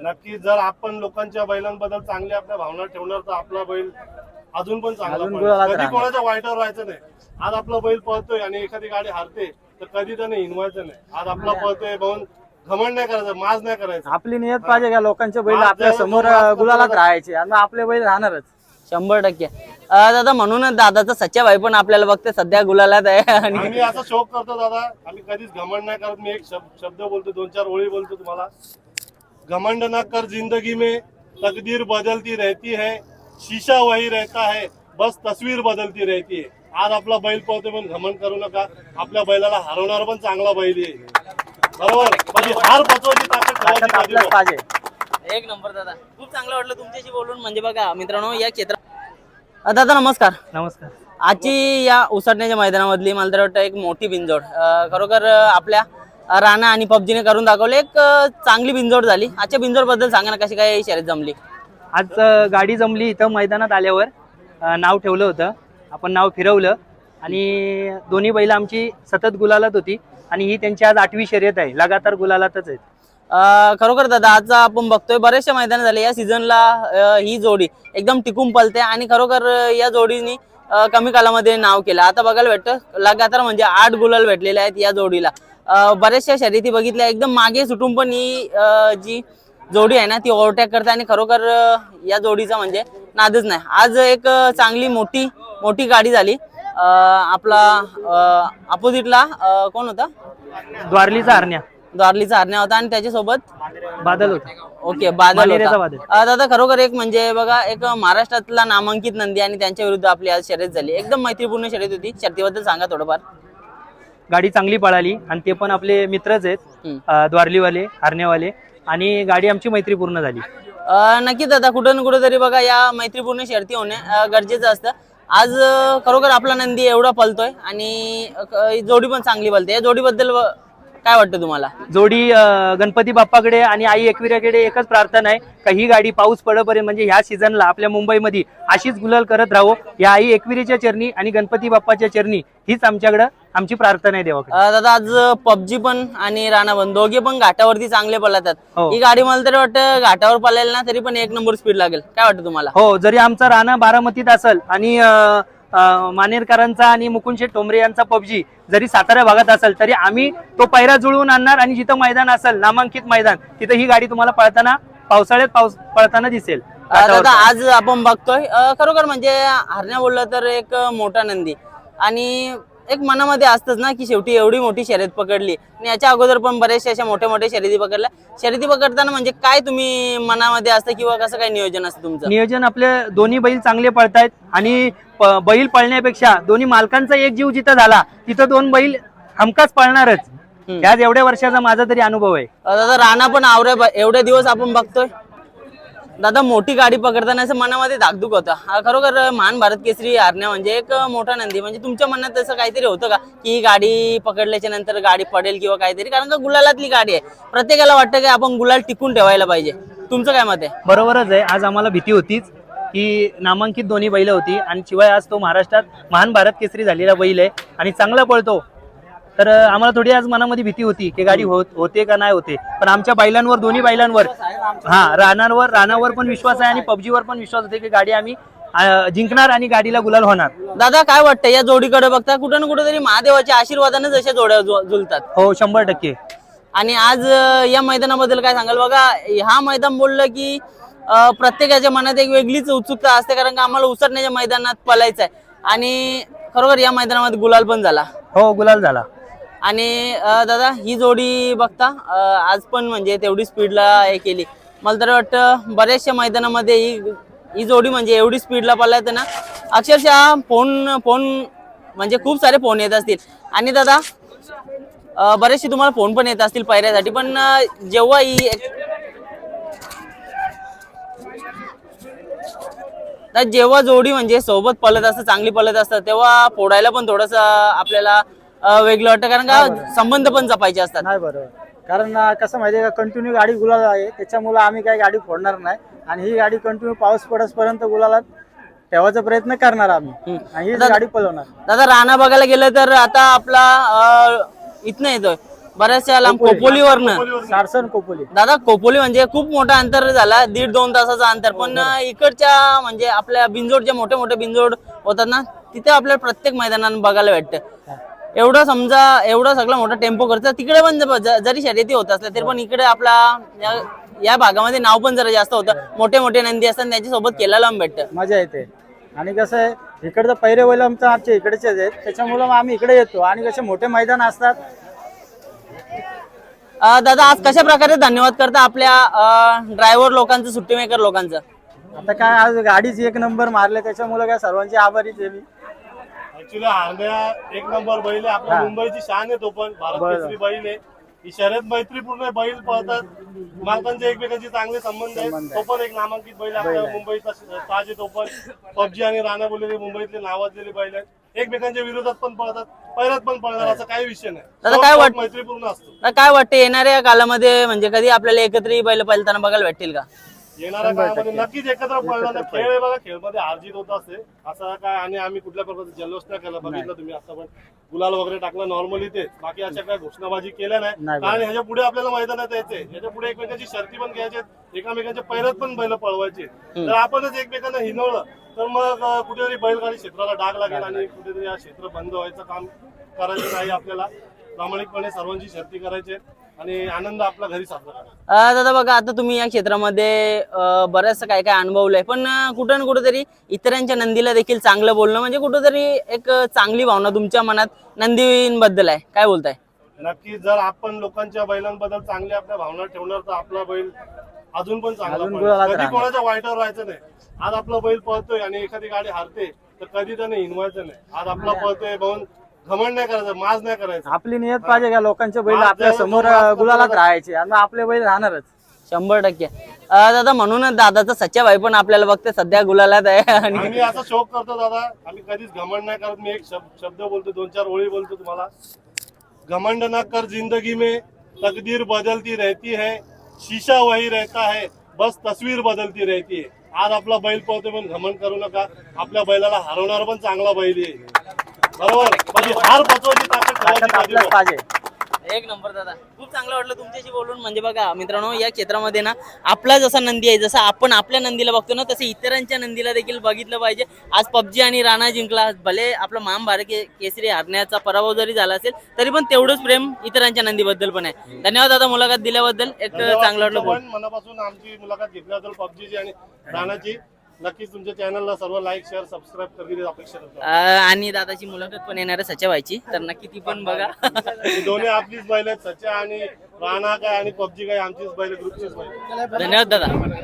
नक्की जर आपण लोकांच्या बैलांबद्दल चांगली आपल्या भावना ठेवणार तर आपला बैल अजून पण चांगला अजून पळेल. गुलालात कधी राहणार. कोणाच्या वाईटावर राहायचं नाही. आज आपला बैल पळतोय आणि एखादी गाडी हारते तर कधी त्याने हिनवायचं नाही. आज आपला पळतोय म्हणून घमंड नाही करायचं माज नाही करायचं. आपली नियत पाहिजे का लोकांचे बैल आपल्यासमोर गुलालात राहायचे? आणि आपले बैल राहणारच. शंभर टक्के. अं, दादा म्हणूनच दादाचा सच्चा भाई पण आपल्याला बघते सध्या गुलालात आहे. आणि आम्ही असा शोक करतो दादा आम्ही कधीच घमंड नाही करत. मी एक शब- शब्द बोलतो दोन चार ओळी बोलतो तुम्हाला. घमंड न कर जिंदगी में तकदीर बदलती रहती है शीशा वही रहता है बस तस्वीर बदलती रहती है। आज आपला बैल पळतो पण घमंड करू नका आपल्या बैलाला हरवणार पण चांगला बैल आहे. बरोबर? म्हणजे हार पचवायची ताकद ठेवायची कधी एक नंबर दादा. खूप चांगलं वाटलं तुमच्याशी बोलून. म्हणजे बघा मित्रांनो या क्षेत्रात दादा नमस्कार. नमस्कार. आजची या उसटण्याच्या मैदानामधली मला तर वाटतं एक मोठी बिंजोड अं, खरोखर अं, आपल्या राणा आणि पबजीने करून दाखवले. एक चांगली बिंजोड झाली. आजच्या बिंजोडबद्दल सांगा ना कशी काय शर्यत जमली? आज गाडी जमली इथं मैदानात आल्यावर. नाव ठेवलं होतं. आपण नाव फिरवलं. आणि दोन्ही बैल आमची सतत गुलालात होती. आणि ही त्यांची आज आठवी शर्यत आहे. लगातार गुलालातच आहेत. खरोखर दादा आज आपण बघतोय बरेचसे मैदान झाले. या सीझनला ही जोडी एकदम टिकून पलते. आणि खरोखर या जोडीने कमी कालामध्ये नाव केलं. आता बघायला भेटतं लगातार म्हणजे आठ गुलाल भेटलेले आहेत या जोडीला. बऱ्याचशा शर्यती बघितल्या. एकदम मागे सुटून पण ही जी जोडी आहे ना ती ओव्हरटेक करते आणि खरोखर या जोडीचा म्हणजे नादच नाही. आज एक चांगली मोठी मोठी गाडी झाली. आपला अपोजिटला कोण होता? द्वारलीचा हरण्या द्वारलीचा हरण्या होता आणि त्याच्यासोबत बादल होता. ओके बादल होता. दादा खरोखर एक म्हणजे बघा एक महाराष्ट्रातला नामांकित नंदी आणि त्यांच्या विरुद्ध आपली आज शर्यत झाली. एकदम मैत्रीपूर्ण शर्यत होती. शर्यतीबद्दल सांगा थोडंफार. गाडी चांगली पळाली आणि ते पण आपले मित्रच आहेत. अ, द्वारलीवाले हरण्यावाले आणि गाडी आमची मैत्रीपूर्ण झाली. अं, नक्कीच दादा कुठं ना कुठं तरी बघा या मैत्रीपूर्ण शर्ती होणे अं, गरजेचं असतं. आज अं, खरोखर आपला नंदी एवढा पलतोय आणि अं, जोडी पण चांगली पलते या जोडीबद्दल व- काय वाटतं तुम्हाला? जोडी अ, गणपती बाप्पाकडे आणि आई एकविराकडे एकच प्रार्थना आहे का ही गाडी पाऊस पडेपर्यंत म्हणजे ह्या सीझनला आपल्या मुंबईमध्ये अशीच गुलाल करत राहो. या आई एकविरीच्या चरणी आणि गणपती बाप्पाच्या चरणी हीच आमच्याकडं आमची प्रार्थना आहे देवाकडे. अं, दादा आज पबजी पण आणि राणा पण दोघे पण घाटावरती चांगले पळतात. हो. ही गाडी मला तरी वाटतं घाटावर पळेल ना तरी पण एक नंबर स्पीड लागेल. काय वाटतं तुम्हाला? हो जरी आमचा राणा बारामतीत असेल आणि अ, मानेरकरांचा आणि मुकुंदशेठ टोंबरे यांचा पबजी जरी सातारा भागात असेल तरी आम्ही तो पैरा जुळवून आणणार आणि जिथं मैदान असेल नामांकित मैदान तिथं ही गाडी तुम्हाला पळताना पावसाळ्यात पाऊस पळताना दिसेल. दादा आज आपण बघतोय खरोखर म्हणजे हरण्या बोललं तर एक मोठा नंदी. आणि एक मनामध्ये असतंच ना की शेवटी एवढी मोठी शर्यत पकडली. आणि याच्या अगोदर पण बरेचशा अशा मोठ्या मोठ्या शर्यती पकडल्या. शर्यती पकडताना म्हणजे काय तुम्ही मनामध्ये असतं किंवा कसं काय नियोजन असतं तुमचं? नियोजन आपले दोन्ही बैल चांगले पळतायत आणि प- बैल पळण्यापेक्षा दोन्ही मालकांचा एक जीव जिथं झाला तिथं दोन बैल हमखास पळणारच. याच एवढ्या वर्षाचा माझा तरी अनुभव आहे. अं, दादा राणा पण आवरे एवढे दिवस आपण बघतोय. दादा मोठी गाडी पकडताना असं मनामध्ये धाकधूक होतं. हा खरोखर महान भारत केसरी हारण्या म्हणजे एक मोठा नंदी. म्हणजे तुमच्या मनात तसं काहीतरी होतं का? की ही गाडी पकडल्याच्या नंतर गाडी पडेल किंवा काहीतरी? कारण का गुलालातली गाडी आहे. प्रत्येकाला वाटतं की आपण गुलाल टिकून ठेवायला पाहिजे. तुमचं काय मत आहे? बरोबरच आहे. आज आम्हाला भीती होतीच की नामांकित दोन्ही बैल होती आणि शिवाय आज तो महाराष्ट्रात महान भारत केसरी झालेला बैल आहे आणि चांगला पळतो. तर आम्हाला थोडी आज मनामध्ये भीती होती की गाडी होत होते का नाही होते. पण आमच्या बैलांवर दोन्ही बैलांवर हा राणावर राणावर पण विश्वास आहे आणि पबजीवर पण विश्वास होते की गाडी आम्ही जिंकणार आणि गाडीला गुलाल होणार. दादा काय वाटतं या जोडीकडे बघता कुठं ना कुठं तरी महादेवाच्या आशीर्वादाने जशा जोड्या झुलतात. हो शंभर टक्के. आणि आज अं, या मैदानाबद्दल काय सांगाल? बघा हा मैदान बोललं की अं, प्रत्येकाच्या मनात एक वेगळीच उत्सुकता असते कारण का आम्हाला उसरण्याच्या मैदानात पलायचं आहे आणि खरोखर या मैदानामध्ये गुलाल पण झाला. हो गुलाल झाला. आणि दादा ही जोडी बघता आज पण म्हणजे तेवढी स्पीडला हे केली. मला तर वाटतं बऱ्याचशा मैदानामध्ये ही ही जोडी म्हणजे एवढी स्पीडला पळायत ना अक्षरशः फोन फोन म्हणजे खूप सारे फोन येत असतील. आणि दादा बरेचसे तुम्हाला फोन पण येत असतील पायऱ्यासाठी पण जेव्हा ही तर जेव्हा जोडी म्हणजे सोबत पळत असतं चांगली पळत असतं तेव्हा फोडायला पण थोडस आपल्याला वेगळं वाटतं कारण का संबंध पण जपायचे असतात. नाही बरोबर. कारण कसं माहितीये का कंटिन्यू गाडी गुलाल आहे. त्याच्यामुळे आम्ही काही गाडी फोडणार नाही. आणि ही गाडी कंटिन्यू पाऊस पडसपर्यंत गुलालात ठेवायचा प्रयत्न करणार आम्ही. आणि दादा- गाडी पळवणार. दादा राणा बघायला गेलं तर आता आपला अं, इथनं येतोय. बऱ्याचशा लांब कोपोलीवरनं. सारसन कोपोली. दादा कोपोली म्हणजे खूप मोठा अंतर झाला. दीड दोन तासाचा अंतर. पण इकडच्या म्हणजे आपल्या बिंजोड जे मोठे मोठे बिंजोड होतात ना तिथे आपल्याला प्रत्येक मैदानात बघायला भेटतं. एवढं समजा एवढं सगळं मोठा टेम्पो करतं तिकडे पण जरी शर्यती होत असल्या तरी पण इकडे आपला या- भागामध्ये नाव पण जरा जास्त होतं. मोठे मोठे नंदी असतात त्यांच्यासोबत केलेला पण भेटतं. मजा येते. आणि कसं आहे इकडचं पहिरे बैल आमचं आमच्या इकडचेच आहेत. त्याच्यामुळं मग आम्ही इकडे येतो. आणि कसे मोठे मैदान असतात. अं, दादा आज कशा प्रकारे धन्यवाद करता आपल्या ड्रायव्हर लोकांचं सुट्टी मेकर लोकांचं? आता काय आज गाडीच एक नंबर मारले त्याच्यामुळे काय सर्वांची आभारीच आहे मी. ऍक्च्युली हार्द्या एक नंबर बैल आहे. आपल्या हा. मुंबईची शान आहे तो पण. भारत बरं. केसरी बैल आहे. ही शर्यत मैत्रीपूर्ण आहे. बैल पळतात. मालकांचे एकमेकांचे चांगले संबंध आहेत. संबंध तो पण एक नामांकित बैल आहे. आपल्या मुंबईचा ताज आहे तो पण. पबजी आणि राणा बोललेले मुंबईतले नावाजलेले बैल आहेत. एकमेकांच्या विरोधात पण पळतात. पहिल्यात पण पळणार असा काही विषय नाही. दादा, काय शौक वाट- मैत्रीपूर्ण असतो. काय वाटतं? येणाऱ्या कालामध्ये म्हणजे कधी आपल्याला एकत्र बैल पळताना बघायला भेटतील का? येणाऱ्या काळामध्ये नक्कीच एकत्र पळणार नाही. खेळ बघा खेळमध्ये हारजीत होत असते. असं काय आणि आम्ही कुठल्या प्रकारचा जल्लोष नाही केला. बघितलं तुम्ही आता पण गुलाल वगैरे टाकला नॉर्मली ते बाकी अशा काय घोषणाबाजी केल्या नाही. कारण ह्याच्या पुढे आपल्याला मैदानात यायचंय. ह्याच्या पुढे एकमेकांची शर्ती पण घ्यायचे एकमेकांच्या पैरात पण बैल पळवायचे तर आपणच एकमेकांना हिनवलं तर मग कुठेतरी बैलगाडी क्षेत्राला डाग लागेल आणि कुठेतरी हा क्षेत्र बंद व्हायचं काम करायचं नाही आपल्याला. प्रामाणिकपणे सर्वांची शर्ती करायची आणि आनंद आपला घरी साजरा दादा बघा आता तुम्ही या क्षेत्रामध्ये बरंचसं काय काय अनुभवलंय. पण कुठं ना कुठेतरी इतरांच्या नंदीला देखील चांगलं बोलणं म्हणजे कुठेतरी एक चांगली भावना तुमच्या मनात नंदींबद्दल आहे. काय बोलताय? नक्की जर आपण लोकांच्या बैलांबद्दल चांगली आपल्या भावना ठेवणार तर आपला बैल अजून पण चांगला अजून पळेल. गुलालात कधी राहणार. कोणाच्या वाईटावर राहायचं नाही. आज आपला बैल पळतोय आणि एखादी गाडी हारते तर कधी त्याने हिनवायचं नाही. आज आपला पळतोय म्हणून घमंड नाही करायचं माज नाही करायचं. आपली नियत पाहिजे का लोकांचे बैल? आपल्यासमोर गुलालात राहायचे. आणि आपले बैल राहणारच. शंभर टक्के. अं, दादा म्हणूनच दादाचा सच्चा भाई पण आपल्याला बघते सध्या गुलालात आहे. आणि आम्ही असा शोक करतो दादा आम्ही कधीच घमंड नाही करत. मी एक शब्द शब्द बोलतो दोन चार ओळी बोलतो तुम्हाला. घमंड न कर जिंदगी में तकदीर बदलती रहती है शीशा वही रहता है बस तस्वीर बदलती रहती है. आज आपला बैल पळतो पण घमंड करू नका. आपल्या बैलाला हरवणार पण चांगला बैल आहे. बरोबर म्हणजे. पाहिजे. एक नंबर दादा. खूप चांगलं वाटलं तुमच्याशी बोलून. म्हणजे बघा मित्रांनो या क्षेत्रामध्ये ना आपला जसा नंदी आहे जसा आपण आपल्या नंदीला बघतो ना तसे इतरांच्या नंदीला देखील बघितलं पाहिजे. आज पबजी आणि राणा जिंकला. भले आपला महान भारत के- केसरी हारण्याचा पराभव जरी झाला असेल तरी पण तेवढंच प्रेम इतरांच्या नंदीबद्दल पण आहे. धन्यवाद दादा मुलाखत दिल्याबद्दल. एक चांगलं वाटलं मनापासून आमची मुलाखत घेतल्याबद्दल पबजीची आणि राणाची. नक्कीच तुमच्या चॅनलला सर्व लाईक शेअर सबस्क्राईब करतील अपेक्षा करतो. आणि दादाची मुलाखत पण येणार आहे सच्या व्हायची तर नक्की ती पण बघा. ही दोन्ही आपलीच बैल आहेत सच्या आणि राणा काय आणि पबजी काय आमचीच बैल ग्रुपचीच बैल धन्यवाद दादा.